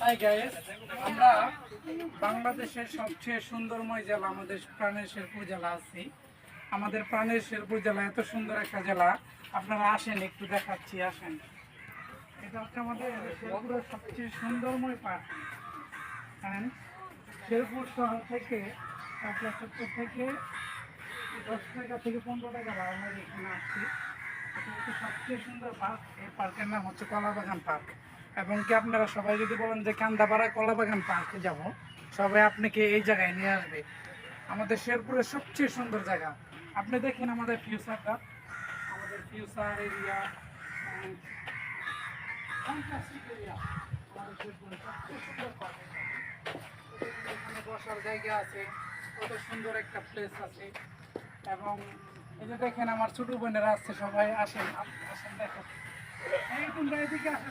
Hi guys আমরা বাংলাদেশের সবচেয়ে সুন্দরময় জেলা, আমাদের প্রাণের শেরপুর জেলা আছি। আমাদের প্রাণের শেরপুর জেলা এত সুন্দর একটা জেলা। আপনারা আসেন, একটু দেখাচ্ছি, আসেন। এটা হচ্ছে আমাদের শেরপুরের সবচেয়ে সুন্দরময় পার্ক। হ্যাঁ শেরপুর শহর থেকে চত্বর থেকে দশ টাকা থেকে পনেরো টাকা ভাড়া আমরা এখানে আসছি। এটা হচ্ছে সবচেয়ে সুন্দর পার্ক। এই পার্কের নাম হচ্ছে কলাবাগান পার্ক। এবং কি আপনারা সবাই যদি বলেন যে কান্দাপাড়া কলাবাগান পার্কে যাব, সবাই আপনাকে এই জায়গায় নিয়ে আসবে। আমাদের শেরপুরের সবচেয়ে সুন্দর জায়গা। আপনি দেখেন আমাদের ফিউচারটা আমাদের ফিউচার এরিয়া এরিয়া সুন্দর পার্ক বসার জায়গা আছে। কত সুন্দর একটা প্লেস আছে। এবং দেখেন আমার ছোট বোনেরা আসছে সবাই আসেন আসেন দেখো এই এদিকে আসো